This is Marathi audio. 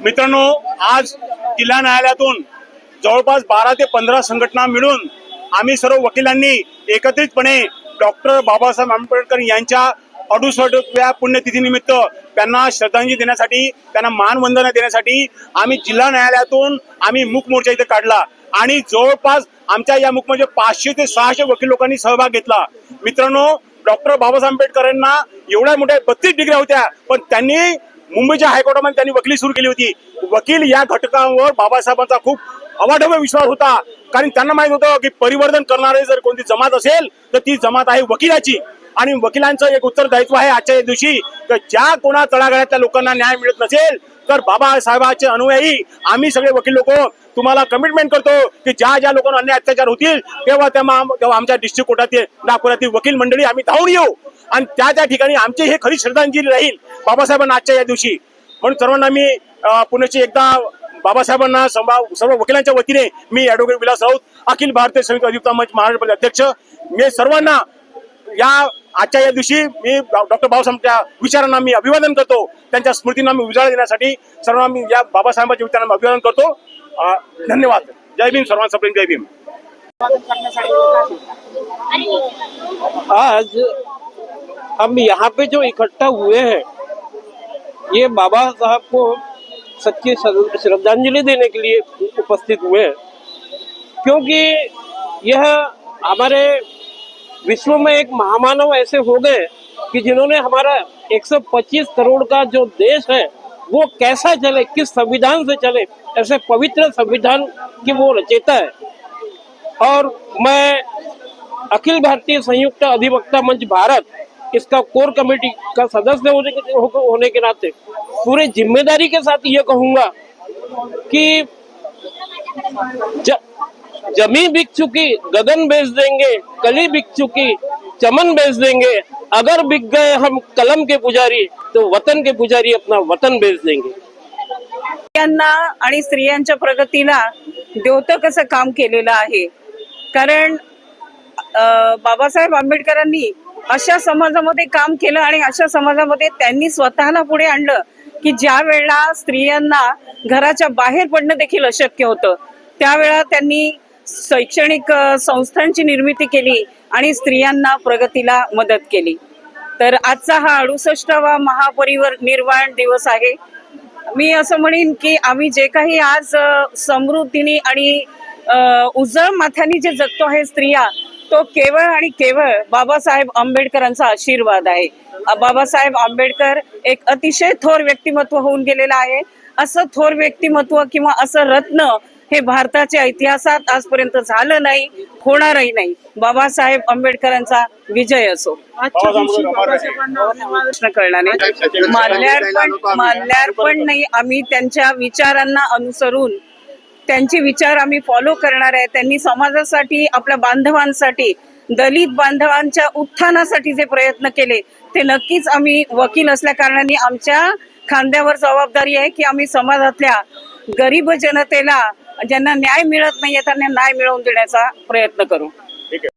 मित्रांनो आज जिल्हा न्यायालयातून जवळपास बारा ते पंधरा संघटना मिळून आम्ही सर्व वकिलांनी एकत्रितपणे डॉक्टर बाबासाहेब आंबेडकर यांच्या अडुसष्टव्या पुण्यतिथीनिमित्त त्यांना श्रद्धांजली देण्यासाठी त्यांना मानवंदना देण्यासाठी आम्ही जिल्हा न्यायालयातून आम्ही मूक मोर्चा इथे काढला. आणि जवळपास आमच्या या मूक म्हणजे पाचशे ते सहाशे वकील लोकांनी सहभाग घेतला. मित्रांनो डॉक्टर बाबासाहेब आंबेडकरांना एवढ्या मोठ्या बत्तीस डिग्र्या होत्या पण त्यांनी मुंबईच्या हायकोर्टामध्ये त्यांनी वकिली सुरू केली होती. वकील या घटकांवर बाबासाहेबांचा खूप अवाढव्य विश्वास होता. कारण त्यांना माहीत होतं की परिवर्तन करणारे जर कोणती जमात असेल तर ती जमात आहे वकिलाची. आणि वकिलांचं एक उत्तरदायित्व आहे आजच्या या दिवशी तर ज्या कोणा तळागाळातल्या लोकांना न्याय मिळत नसेल तर बाबासाहेबांचे अनुयायी आम्ही सगळे वकील लोक तुम्हाला कमिटमेंट करतो की ज्या ज्या लोकांना अन्याय अत्याचार होतील तेव्हा तेव्हा तेव्हा आमच्या डिस्ट्रिक्ट कोर्टातील नागपुरातील वकील मंडळी आम्ही धावून येऊ. आणि त्या त्या ठिकाणी आमची हे खरी श्रद्धांजली राहील. बाबासाहेबांना आजच्या या दिवशी. म्हणून सर्वांना मी पुण्याची एकदा बाबासाहेबांना संभा- सर्व वकिलांच्या वतीने मी ऍडव्होकेट विलास राऊत अखिल भारतीय संयुक्त अधिवक्ता मंच महाराष्ट्र अध्यक्ष मी सर्वांना या आजच्या या दिवशी मी डॉक्टर बाबासाहेबांच्या विचारांना मी अभिवादन करतो. त्यांच्या स्मृतींना मी उजाळा देण्यासाठी सर्वांना मी या बाबासाहेबांच्या विचारांना अभिवादन करतो. धन्यवाद. जय भीम सर्वांचा प्रेम जय भीम. आज हम यहाँ पे जो इकट्ठा हुए हैं ये बाबा साहब को सच्ची श्रद्धांजलि देने के लिए उपस्थित हुए क्योंकि यह हमारे विश्व में एक महामानव ऐसे हो गए कि जिन्होंने हमारा 125 करोड़ का जो देश है, वो कैसा चले, किस संविधान से चले, ऐसे पवित्र संविधान की वो रचेता है। और मैं अखिल भारतीय संयुक्त अधिवक्ता मंच भारत इसका कोर कमेटी का सदस्य होने के के नाते पूरे ज़िम्मेदारी के साथ ये कहूँगा कि ज, जमी बिक चुकी गगन बेच देंगे कली बिक चुकी चमन बेच देंगे अगर बिक गए हम कलम के पुजारी तो वतन के पुजारी अपना वतन बेच देंगे। स्त्रियांना आणि स्त्रियांच्या असं काम आहे. कारण अं, बाबासाहेब आंबेडकरांनी अशा समाजामध्ये काम केलं आणि अशा समाजामध्ये त्यांनी स्वतःला पुढे आणलं की ज्या वेळेला स्त्रियांना घराच्या बाहेर पडणं देखील अशक्य होतं त्यावेळा त्यांनी शैक्षणिक संस्थांची निर्मिती केली आणि स्त्रियांना प्रगतीला मदत केली. तर आजचा हा अडुसष्टावा महापरिवर निर्वाण दिवस आहे. मी असं म्हणेन की आम्ही जे काही आज समृद्धीने आणि उजळ माथ्याने जे जगतो आहे स्त्रिया तो केवळ आणि केवळ बाबासाहेब आंबेडकरांचा आशीर्वाद आहे बाबासाहेब आंबेडकर एक अतिशय थोर व्यक्तिमत्व होऊन गेलेलं आहे असं थोर व्यक्तिमत्व किंवा असं रत्न हे भारताच्या इतिहासात आजपर्यंत झालं नाही होणारही नाही बाबासाहेब आंबेडकरांचा विजय असो प्रश्न कळला नाही माल्यार्पण नाही आम्ही त्यांच्या विचारांना अनुसरून त्यांचे विचार आम्ही फॉलो करणार आहे. त्यांनी समाजासाठी आपल्या बांधवांसाठी दलित बांधवांच्या उत्थानासाठी जे प्रयत्न केले ते नक्कीच आम्ही वकील असल्या कारणाने आमच्या खांद्यावर जबाबदारी आहे की आम्ही समाजातल्या गरीब जनतेला ज्यांना न्याय मिळत नाहीये त्यांना न्याय मिळवून देण्याचा प्रयत्न करू.